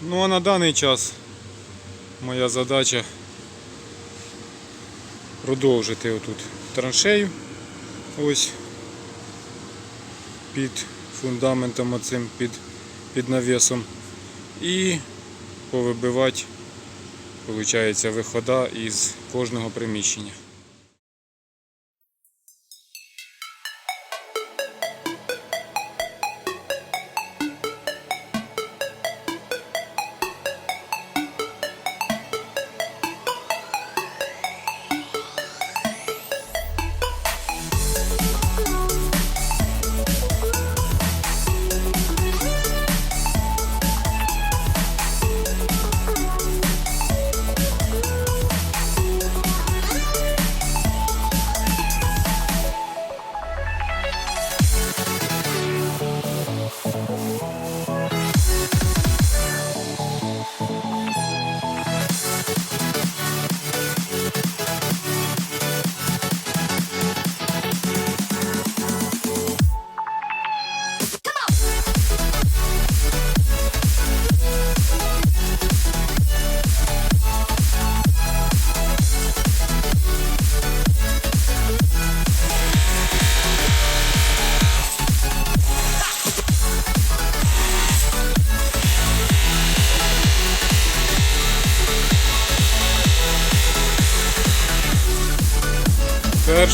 Ну а на даний час моя задача продовжити отут траншею. Ось під фундаментом оцим, під, під навісом. І повибивати, виходить, вихода із кожного приміщення.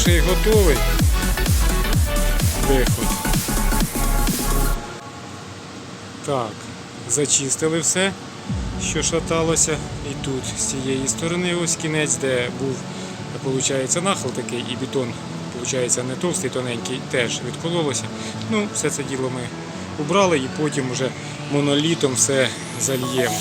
Перший готовий. Виход. Так, зачистили все, що шаталося. І тут з цієї сторони ось кінець, де був, виходить, нахил такий і бетон, виходить, не товстий, тоненький, теж відкололося. Ну, все це діло ми убрали і потім вже монолітом все зальємо.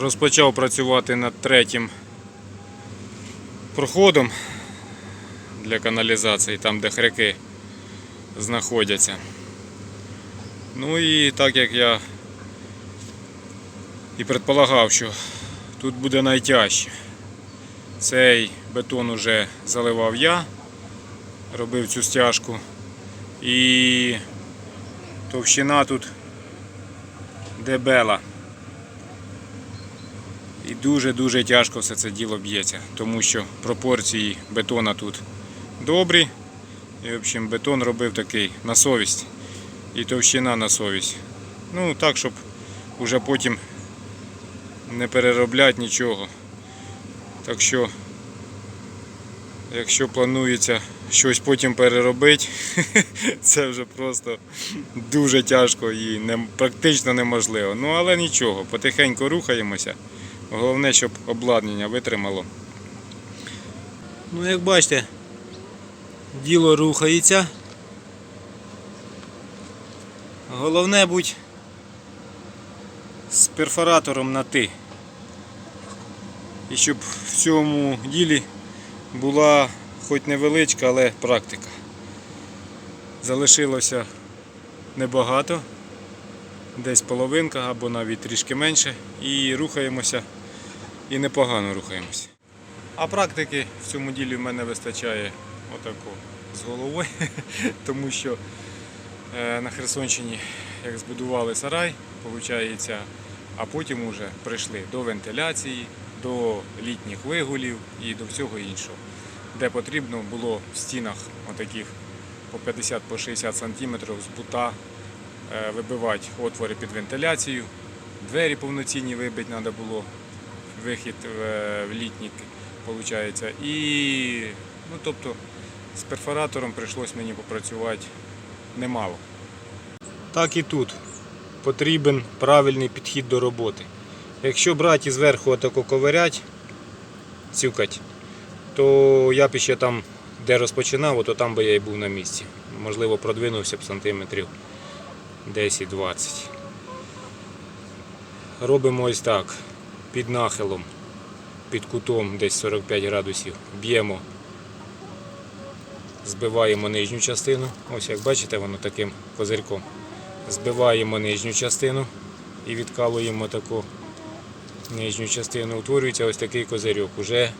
Розпочав працювати над третім проходом для каналізації, там де хряки знаходяться. Ну і так як я і предполагав, що тут буде найтяжче. Цей бетон уже заливав я, робив цю стяжку. І товщина тут дебела. І дуже-дуже тяжко все це діло б'ється, тому що пропорції бетона тут добрі. І, в общем, бетон робив такий на совість. І товщина на совість. Ну, так, щоб уже потім не переробляти нічого. Так що, якщо планується щось потім переробити, це вже просто дуже тяжко і практично неможливо. Ну, але нічого, потихеньку рухаємося. Головне, щоб обладнання витримало. Ну, як бачите, діло рухається. Головне будь з перфоратором на ти. І щоб в цьому ділі була хоч невеличка, але практика. Залишилося небагато, десь половинка або навіть трішки менше. І рухаємося і непогано рухаємося. А практики в цьому ділі в мене вистачає отако з головою, тому що е, на Херсонщині як збудували сарай, виходить, а потім вже прийшли до вентиляції, до літніх вигулів і до всього іншого. де потрібно, було в стінах отаких по 50 по 60 см з бута е, вибивати отвори під вентиляцію, двері повноцінні вибити треба було, вихід в, в літнік. І, ну, тобто, з перфоратором прийшлось мені попрацювати немало. Так і тут потрібен правильний підхід до роботи. Якщо брати зверху отако ковирять, цюкать, то я б ще там, де розпочинав, то там би я і був на місці. Можливо, продвинувся б сантиметрів 10-20. Робимо ось так, під нахилом, під кутом десь 45 градусів. Б'ємо, збиваємо нижню частину. Ось як бачите, воно таким козирьком. Збиваємо нижню частину і відкалуємо таку нижню частину. Утворюється ось такий козирьок, уже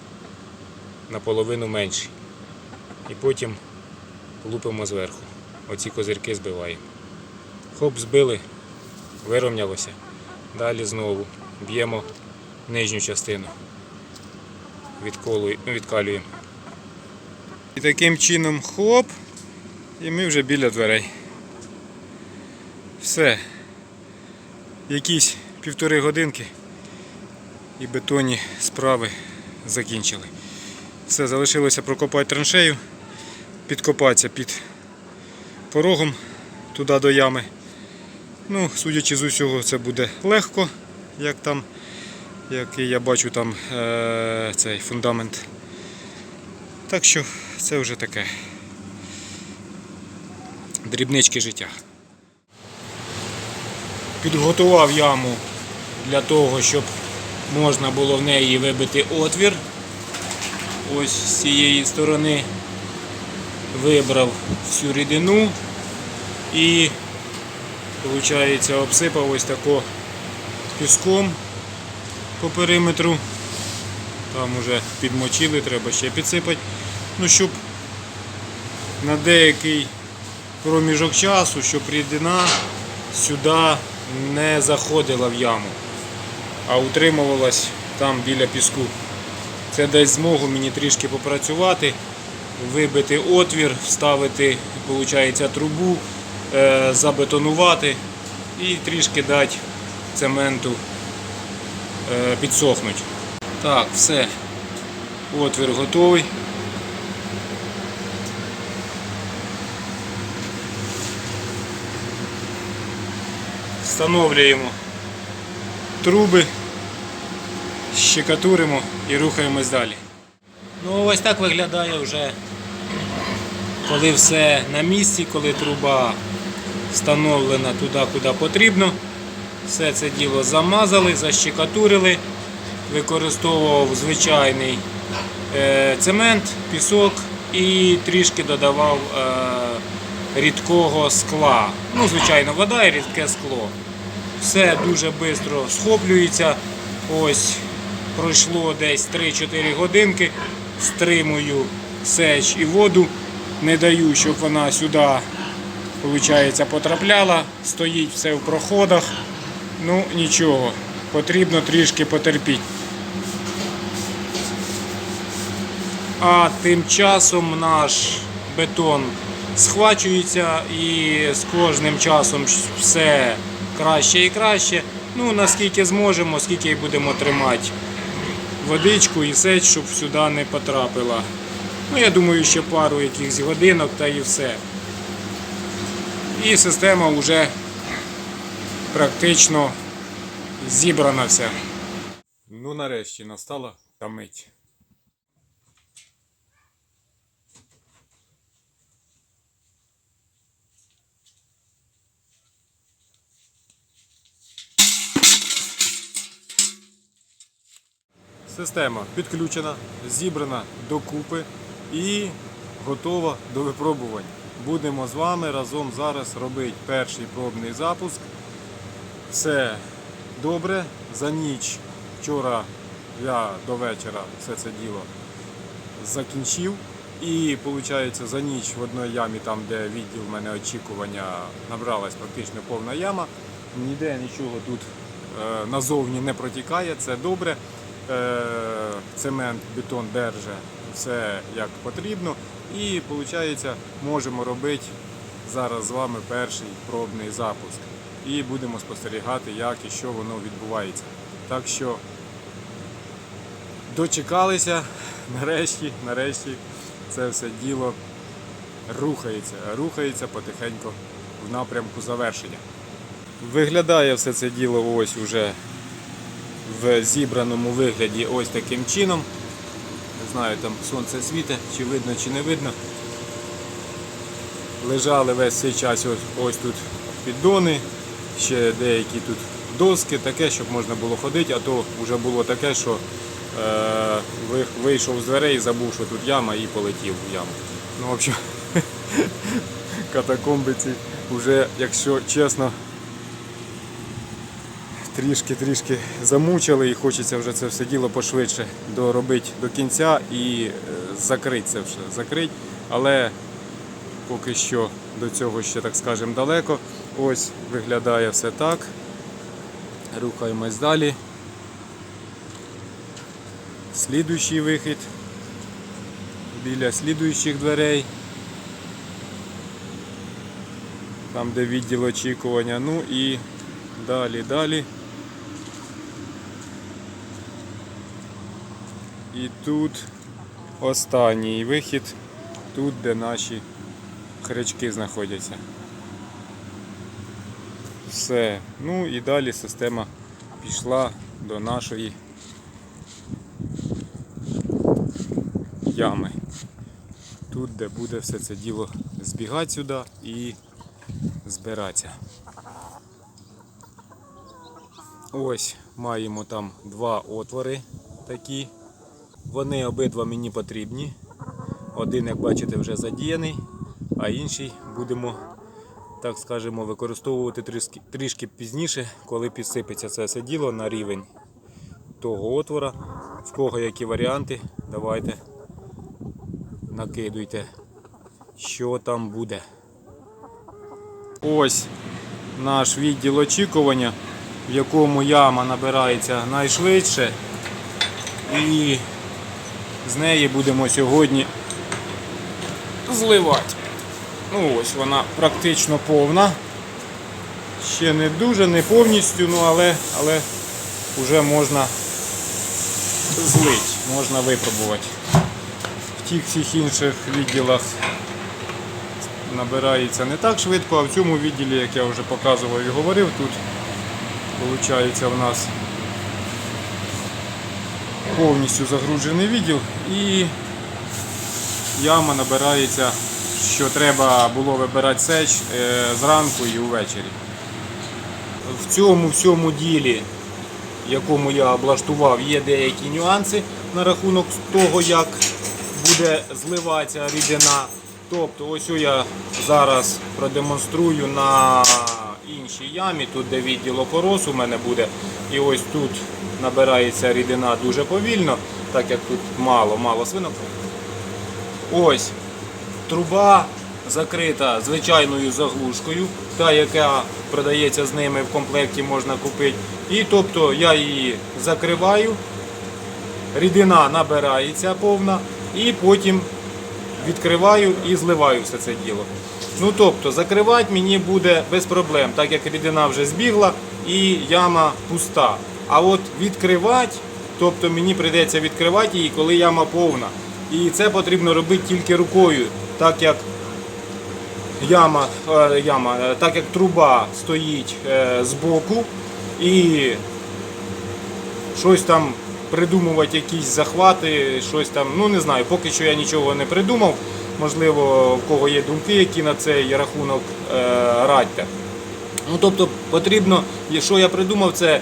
наполовину менший. І потім лупимо зверху. Оці козирки збиваємо. Хоп, збили, вирівнялося. Далі знову б'ємо нижню частину. Відколує- Відкалюємо. І таким чином хоп, і ми вже біля дверей. Все. Якісь півтори годинки і бетонні справи закінчили. Все, залишилося прокопати траншею, підкопатися під порогом туди до ями. Ну, судячи з усього, це буде легко, як там, як і я бачу там е- цей фундамент. Так що це вже таке дрібнички життя. Підготував яму для того, щоб можна було в неї вибити отвір. Ось з цієї сторони вибрав всю рідину і, виходить, обсипав ось тако піском по периметру. Там уже підмочили, треба ще підсипати. Ну, щоб на деякий проміжок часу, щоб рідина сюди не заходила в яму, а утримувалась там біля піску. Це дасть змогу мені трішки попрацювати, вибити отвір, вставити виходить, трубу, е, забетонувати і трішки дати цементу е, підсохнути. Так, все. Отвір готовий. Встановлюємо труби, щекатуримо і рухаємось далі. Ну ось так виглядає вже, коли все на місці, коли труба встановлена туди, куди потрібно. Все це діло замазали, защекатурили, використовував звичайний е, цемент, пісок і трішки додавав е, рідкого скла. Ну, звичайно, вода і рідке скло. Все дуже швидко схоплюється. Ось пройшло десь 3-4 годинки. Стримую сеч і воду. Не даю, щоб вона сюди потрапляла. Стоїть все в проходах. Ну нічого, потрібно трішки потерпіти. А тим часом наш бетон схвачується і з кожним часом все краще і краще. Ну, наскільки зможемо, скільки будемо тримати водичку і сеч, щоб сюди не потрапила. Ну, я думаю, ще пару якихось годинок та і все. І система вже практично зібрана вся. Ну, нарешті настала та мить. Система підключена, зібрана докупи і готова до випробувань. Будемо з вами разом зараз робити перший пробний запуск. Все добре. За ніч вчора я до вечора все це діло закінчив. І виходить, за ніч в одній ямі, там де відділ в мене очікування, набралась практично повна яма. Ніде нічого тут е, назовні не протікає, це добре. Е, цемент, бетон держа все як потрібно. І виходить, можемо робити зараз з вами перший пробний запуск. І будемо спостерігати, як і що воно відбувається. Так що дочекалися, нарешті, нарешті це все діло рухається, рухається потихеньку в напрямку завершення. Виглядає все це діло ось уже в зібраному вигляді ось таким чином. Не знаю, там сонце світить, чи видно, чи не видно. Лежали весь цей час ось, ось тут піддони, ще деякі тут доски, таке, щоб можна було ходити, а то вже було таке, що е, вийшов з дверей, забув, що тут яма і полетів в яму. Ну, в общем, вже, якщо чесно, трішки-трішки замучили і хочеться вже це все діло пошвидше доробити до кінця і е, закрити це все. Закрити, але поки що до цього ще, так скажемо, далеко. Ось виглядає все так. Рухаємось далі. Слідуючий вихід біля слідуючих дверей. Там, де відділ очікування. Ну і далі, далі. І тут останній вихід, тут, де наші хрячки знаходяться. Все. Ну і далі система пішла до нашої ями. Тут, де буде все це діло збігати сюди і збиратися. Ось маємо там два отвори такі. Вони обидва мені потрібні. Один, як бачите, вже задіяний, а інший будемо, так скажемо, використовувати трішки, трішки пізніше, коли підсипеться це все діло на рівень того отвора. В кого які варіанти, давайте накидуйте, що там буде. Ось наш відділ очікування, в якому яма набирається найшвидше. І з неї будемо сьогодні зливати. Ну ось вона практично повна. Ще не дуже, не повністю, ну але, але вже можна злити, можна випробувати. В тих всіх інших відділах набирається не так швидко, а в цьому відділі, як я вже показував і говорив, тут виходить в нас повністю загружений відділ і яма набирається, що треба було вибирати сеч е, зранку і увечері. В цьому всьому ділі, якому я облаштував, є деякі нюанси на рахунок того, як буде зливатися рідина. Тобто ось я зараз продемонструю на іншій ямі, тут де відділ опорос у мене буде. І ось тут набирається рідина дуже повільно, так як тут мало-мало свинок. Ось труба закрита звичайною заглушкою, та яка продається з ними в комплекті можна купити. І тобто я її закриваю, рідина набирається повна, і потім відкриваю і зливаю все це діло. Ну тобто закривати мені буде без проблем, так як рідина вже збігла і яма пуста. А от відкривати, тобто мені прийдеться відкривати її, коли яма повна. І це потрібно робити тільки рукою, так як яма, е, яма, е, так як труба стоїть е, збоку і щось там придумувати, якісь захвати, щось там, ну не знаю, поки що я нічого не придумав. Можливо, в кого є думки, які на цей рахунок радьте. Ну тобто потрібно, що я придумав, це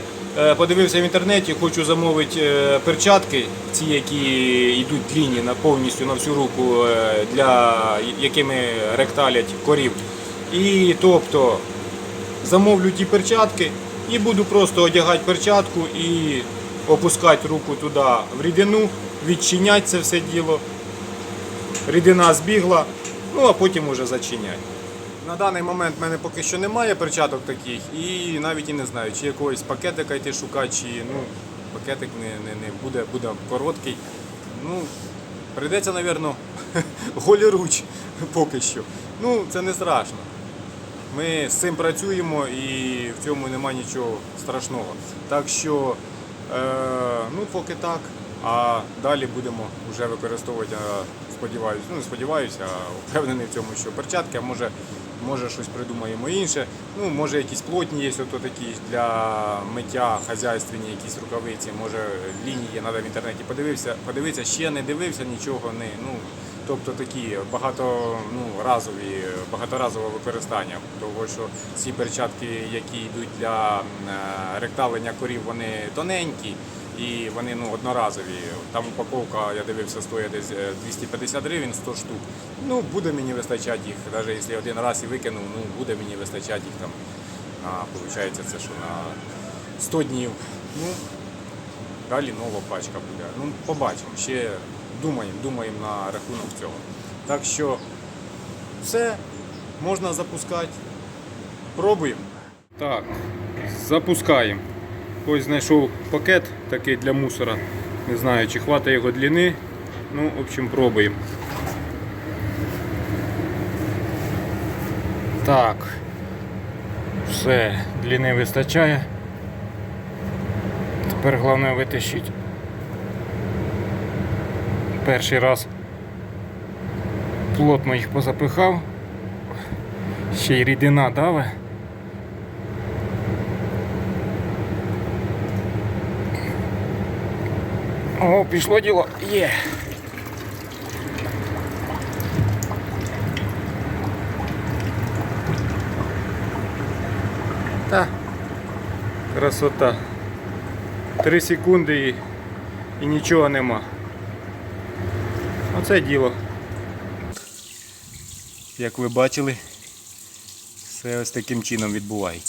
подивився в інтернеті, хочу замовити е, перчатки, ці, які йдуть длінні на повністю на всю руку, е, для якими ректалять корів. І тобто замовлю ті перчатки і буду просто одягати перчатку і опускати руку туди в рідину, відчиняти це все діло. Рідина збігла, ну а потім уже зачиняти. На даний момент в мене поки що немає перчаток таких і навіть і не знаю, чи якогось пакетика йти шукати, чи ну, пакетик не, не, не буде, буде короткий. Ну, Прийдеться, мабуть, голіруч поки що. Ну, це не страшно. Ми з цим працюємо і в цьому нема нічого страшного. Так що, е, ну поки так, а далі будемо вже використовувати, сподіваюся, ну не сподіваюся, а впевнений в цьому, що перчатки, а може, може щось придумаємо інше. Ну, може якісь плотні є, ото такі для миття хазяйственні, якісь рукавиці, може лінії, треба в інтернеті подивився, подивитися, ще не дивився, нічого не. Ну, Тобто такі багато ну, разові, багаторазове використання. Тому що ці перчатки, які йдуть для е, ректалення корів, вони тоненькі і вони ну, одноразові. Там упаковка, я дивився, стоїть десь е, 250 гривень 100 штук. Ну, буде мені вистачати їх, навіть якщо один раз і викинув, ну буде мені вистачати їх там на, виходить, це що на 100 днів. Ну, Далі нова пачка буде. Ну, побачимо. Ще думаємо, думаємо на рахунок цього. Так що все, можна запускати. Пробуємо. Так, запускаємо. Ось знайшов пакет такий для мусора. Не знаю, чи хватить його длини. Ну, в общем, пробуємо. Так. Все, длини вистачає. Тепер головне витащити. Перший раз плотно їх позапихав. Ще й рідина даве. О, пішло діло. Є. Та. Красота. Три секунди і, і нічого нема. Оце діло. Як ви бачили, все ось таким чином відбувається.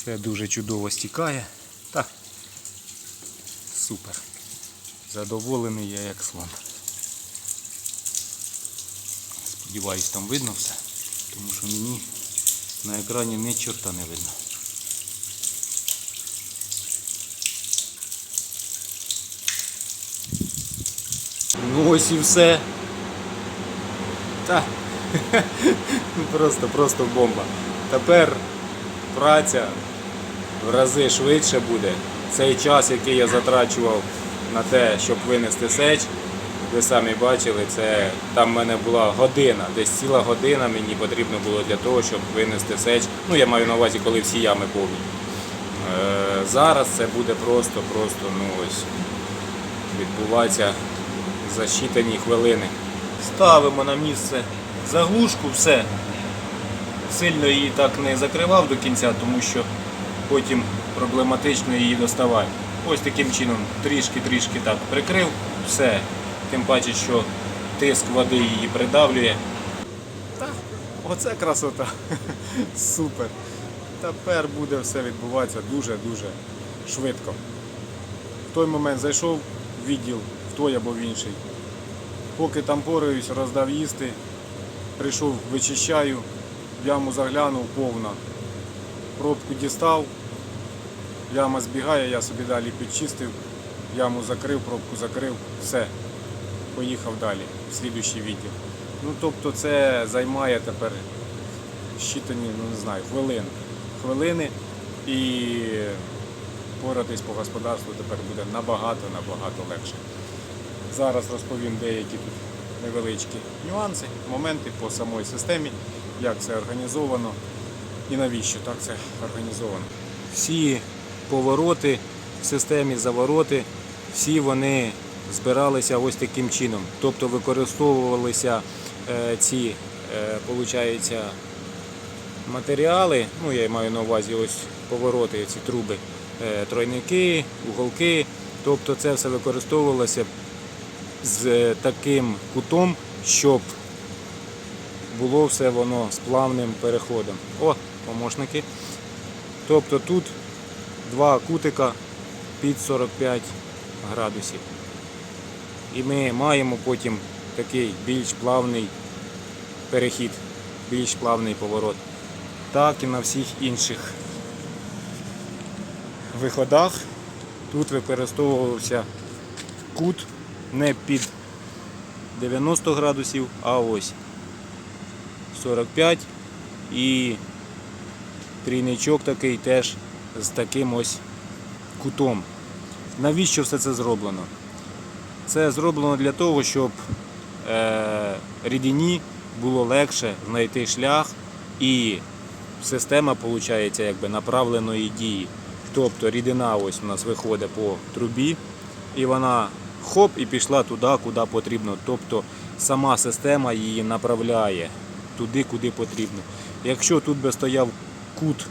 Все дуже чудово стікає. Та супер. Задоволений я як слон. Сподіваюсь, там видно все, тому що мені на екрані ні чорта не видно. Ну ось і все. Та. Ну, Просто, просто бомба. Тепер праця в рази швидше буде. Цей час, який я затрачував на те, щоб винести сеч, ви самі бачили, це там в мене була година, десь ціла година мені потрібно було для того, щоб винести сеч. Ну, я маю на увазі, коли всі ями повні. Е, зараз це буде просто, просто, ну ось, відбуватися за щитані хвилини. Ставимо на місце заглушку, все. Сильно її так не закривав до кінця, тому що потім проблематично її доставати. Ось таким чином трішки-трішки так прикрив, все. Тим паче, що тиск води її придавлює. Та, оце красота. Супер. Тепер буде все відбуватися дуже-дуже швидко. В той момент зайшов в відділ, в той або в інший. Поки там пораюсь, роздав їсти, прийшов, вичищаю, в яму заглянув повна. Пробку дістав, яма збігає, я собі далі підчистив, яму закрив, пробку закрив, все. Поїхав далі, в слідуючий відділ. Ну тобто це займає тепер щитані, ну не знаю, хвилини. Хвилини і поратись по господарству тепер буде набагато-набагато легше. Зараз розповім деякі тут невеличкі нюанси, моменти по самій системі, як це організовано і навіщо так це організовано. Всі повороти в системі завороти, всі вони збиралися ось таким чином. Тобто використовувалися е, ці, е, матеріали, ну я маю на увазі ось повороти, ці труби, е, тройники, уголки. Тобто це все використовувалося з таким кутом, щоб було все воно з плавним переходом. О, помощники. Тобто тут два кутика під 45 градусів. І ми маємо потім такий більш плавний перехід, більш плавний поворот. Так і на всіх інших виходах Тут використовувався кут не під 90 градусів, а ось 45 і трійничок такий теж з таким ось кутом. Навіщо все це зроблено? Це зроблено для того, щоб е, рідині було легше знайти шлях і система виходить якби направленої дії. Тобто рідина ось у нас виходить по трубі і вона хоп і пішла туди, куди потрібно. Тобто сама система її направляє туди, куди потрібно. Якщо тут би стояв кут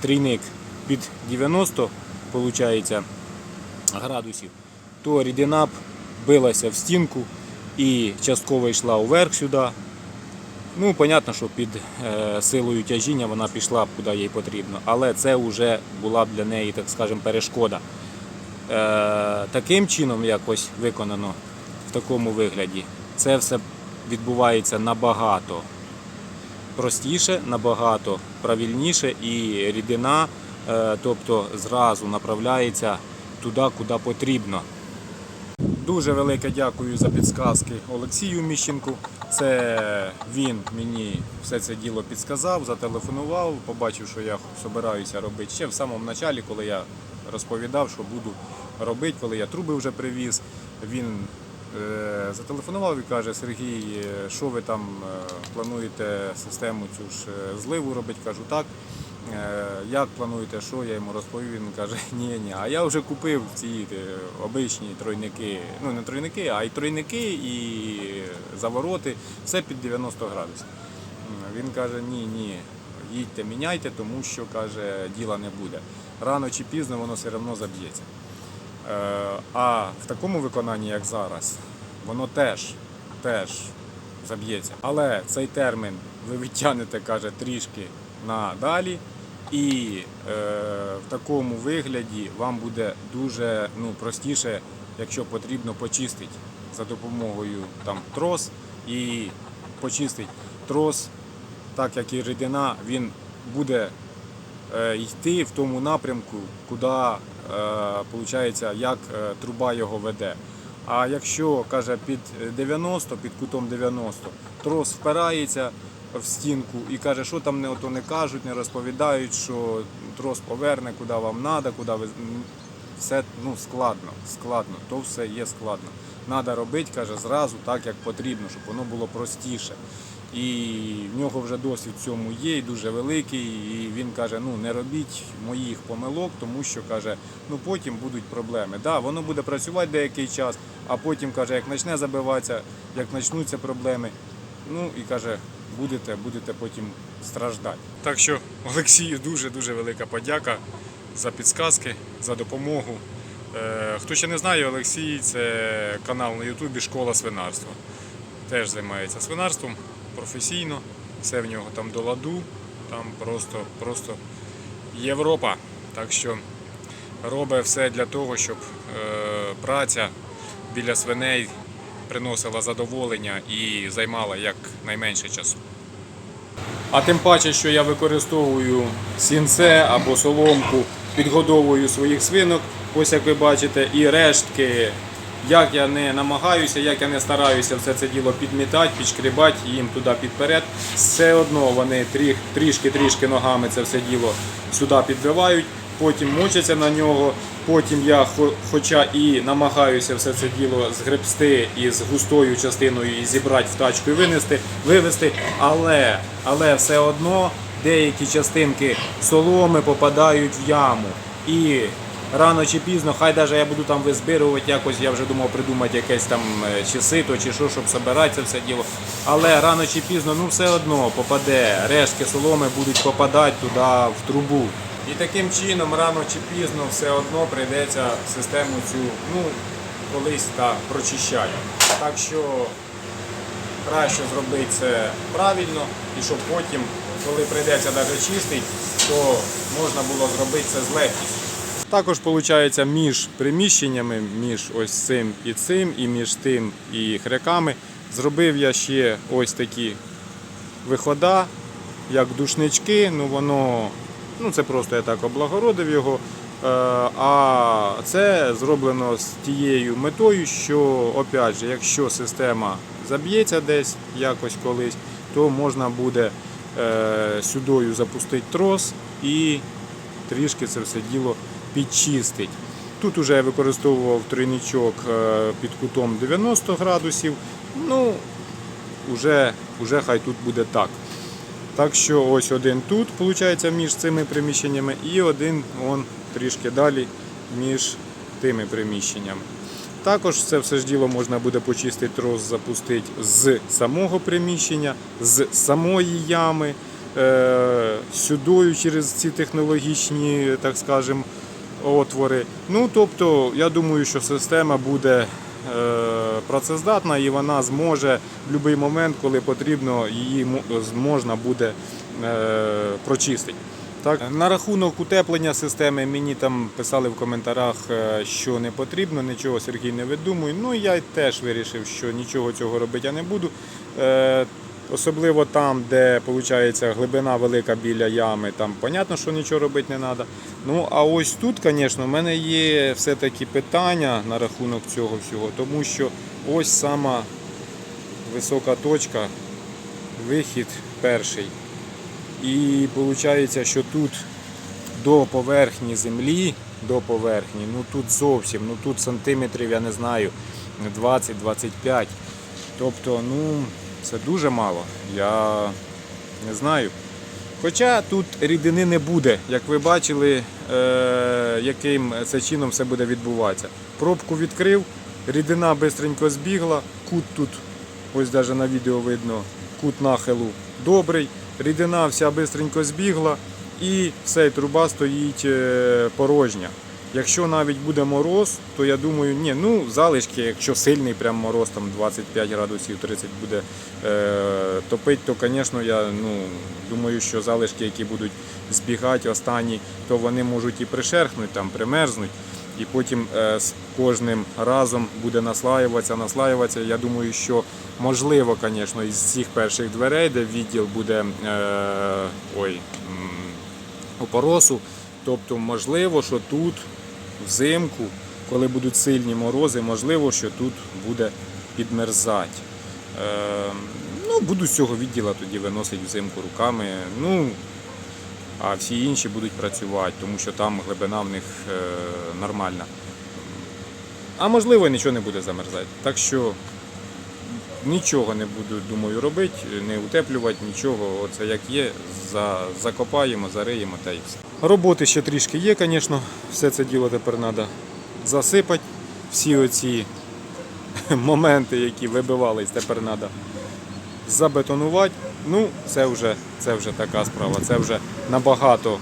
трійник під 90 виходить, градусів, то рідина б билася в стінку і частково йшла вверх сюди. Ну, понятно, що під е, силою тяжіння вона пішла б куди їй потрібно, але це вже була б для неї, так скажемо, перешкода. Е, таким чином якось виконано в такому вигляді, це все відбувається набагато простіше, набагато правильніше і рідина, е, тобто зразу направляється туди, куди потрібно. Дуже велике дякую за підсказки Олексію Міщенку. Це він мені все це діло підсказав, зателефонував, побачив, що я збираюся робити ще в самому початку, коли я розповідав, що буду робити, коли я труби вже привіз. Він зателефонував і каже: Сергій, е, що ви там е, плануєте систему цю ж е, зливу робити? Кажу, так. Е, Як плануєте, що я йому розповів? Він каже, ні, ні. А я вже купив ці е, обичні тройники, ну не тройники, а й тройники, і завороти, все під 90 градусів. Він каже, ні, ні, їдьте, міняйте, тому що каже, діла не буде. Рано чи пізно воно все одно заб'ється. Е, А в такому виконанні, як зараз, воно теж, теж заб'ється. Але цей термін ви відтягнете, каже, трішки надалі. І е, в такому вигляді вам буде дуже ну, простіше, якщо потрібно, почистити за допомогою там, трос і почистить трос, так як і рідина, він буде е, йти в тому напрямку, куди е, як е, труба його веде. А якщо каже під 90, під кутом 90, трос впирається в стінку і каже, що там не ото не кажуть, не розповідають, що трос поверне, куди вам треба, куди ви все ну, складно, складно, то все є складно. Треба робити, каже, зразу так, як потрібно, щоб воно було простіше. І в нього вже досвід в цьому є, і дуже великий. І він каже: ну не робіть моїх помилок, тому що каже, ну потім будуть проблеми. Да, воно буде працювати деякий час, а потім каже, як почне забиватися, як почнуться проблеми, ну і каже, будете, будете потім страждати. Так що Олексію дуже дуже велика подяка за підсказки, за допомогу. Е, Хто ще не знає, Олексій це канал на Ютубі Школа свинарства. Теж займається свинарством професійно, все в нього там до ладу, там просто, просто Європа. Так що робить все для того, щоб е, праця біля свиней приносила задоволення і займала якнайменше часу. А тим паче, що я використовую сінце або соломку, підгодовую своїх свинок, ось як ви бачите, і рештки, як я не намагаюся, як я не стараюся все це діло підмітати, підшкрібати їм туди підперед, все одно вони трі- трішки-трішки ногами це все діло сюди підбивають, потім мучаться на нього. Потім я, хоча і намагаюся все це діло згребсти із густою частиною і зібрати в тачку і винести, вивезти, але, але все одно деякі частинки соломи попадають в яму. І рано чи пізно, хай навіть я буду там визбирувати, якось я вже думав придумати якесь там е, чи сито, чи що, щоб збирати це все діло. Але рано чи пізно, ну все одно попаде, рештки соломи будуть попадати туди в трубу. І таким чином, рано чи пізно, все одно прийдеться систему цю, ну, колись так прочищати. Так що краще зробити це правильно, і щоб потім, коли прийдеться навіть чистити, то можна було зробити це з легкістю. Також виходить між приміщеннями, між ось цим і цим, і між тим і хряками, зробив я ще ось такі вихода, як душнички, ну воно, ну це просто я так облагородив його. Е, А це зроблено з тією метою, що опять же, якщо система заб'ється десь якось колись, то можна буде е, сюдою запустити трос і трішки це все діло підчистить. Тут уже я використовував тройничок е, під кутом 90 градусів. Ну, уже, уже хай тут буде так. Так що ось один тут, виходить, між цими приміщеннями, і один он трішки далі між тими приміщеннями. Також це все ж діло можна буде почистити трос, запустити з самого приміщення, з самої ями, е, сюдою через ці технологічні, так скажемо, отвори. Ну, тобто, я думаю, що система буде е, працездатна і вона зможе в будь-який момент, коли потрібно, її можна буде е, прочистити. Так, на рахунок утеплення системи мені там писали в коментарях, е, що не потрібно, нічого Сергій не видумує. Ну я теж вирішив, що нічого цього робити я не буду. Особливо там, де виходить, глибина велика біля ями, там понятно, що нічого робити не треба. Ну а ось тут, звісно, в мене є все-таки питання на рахунок цього всього, тому що ось сама висока точка, вихід перший. І виходить, що тут до поверхні землі, до поверхні, ну тут зовсім, ну тут сантиметрів, я не знаю, 20-25. Тобто, ну, це дуже мало. Я не знаю. Хоча тут рідини не буде, як ви бачили, е, яким це чином все буде відбуватися. Пробку відкрив, рідина швидко збігла, кут тут, ось навіть на відео видно, кут нахилу добрий, рідина вся швидко збігла і все, і труба стоїть е, порожня. Якщо навіть буде мороз, то я думаю, ні, ну залишки, якщо сильний прям мороз, там 25 градусів 30 буде е, топить, то, звісно, я ну, думаю, що залишки, які будуть збігати останні, то вони можуть і пришерхнути, там, примерзнуть. І потім е, з кожним разом буде наслаюватися, наслаюватися. Я думаю, що можливо, звісно, із цих перших дверей, де відділ буде е, ой, опоросу, тобто можливо, що тут взимку, коли будуть сильні морози, можливо, що тут буде підмерзати. Е, ну, буду з цього відділа тоді виносити взимку руками. Ну, а всі інші будуть працювати, тому що там глибина в них е, нормальна. А можливо, нічого не буде замерзати. Так що нічого не буду, думаю, робити, не утеплювати, нічого. Оце як є, за, закопаємо, зариємо та і все. Роботи ще трішки є, звісно. Все це діло тепер треба засипати. Всі оці моменти, які вибивались, тепер треба забетонувати. Ну, це вже, це вже така справа. Це вже набагато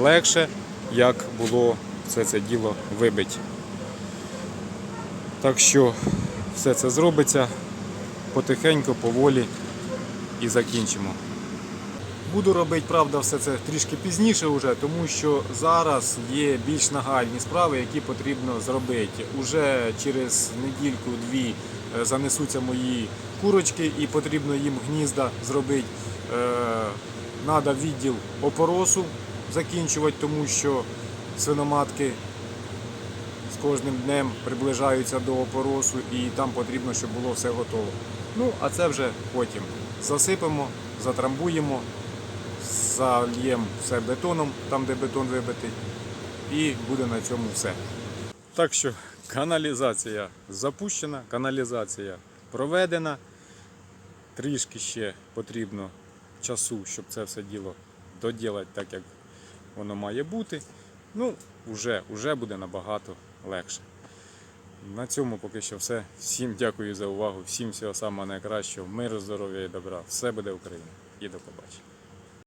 легше, як було все це діло вибити. Так що все це зробиться потихеньку, поволі і закінчимо. Буду робити, правда, все це трішки пізніше вже, тому що зараз є більш нагальні справи, які потрібно зробити. Уже через недільку-дві е, занесуться мої курочки і потрібно їм гнізда зробити. Треба відділ опоросу закінчувати, тому що свиноматки з кожним днем приближаються до опоросу і там потрібно, щоб було все готово. Ну, а це вже потім засипемо, затрамбуємо, зальємо все бетоном, там де бетон вибитий, і буде на цьому все. Так що каналізація запущена, каналізація проведена. Трішки ще потрібно часу, щоб це все діло доділати так, як воно має бути. Ну, вже, вже буде набагато легше. На цьому поки що все. Всім дякую за увагу, всім всього самого найкращого, миру, здоров'я і добра. Все буде Україна. І до побачення.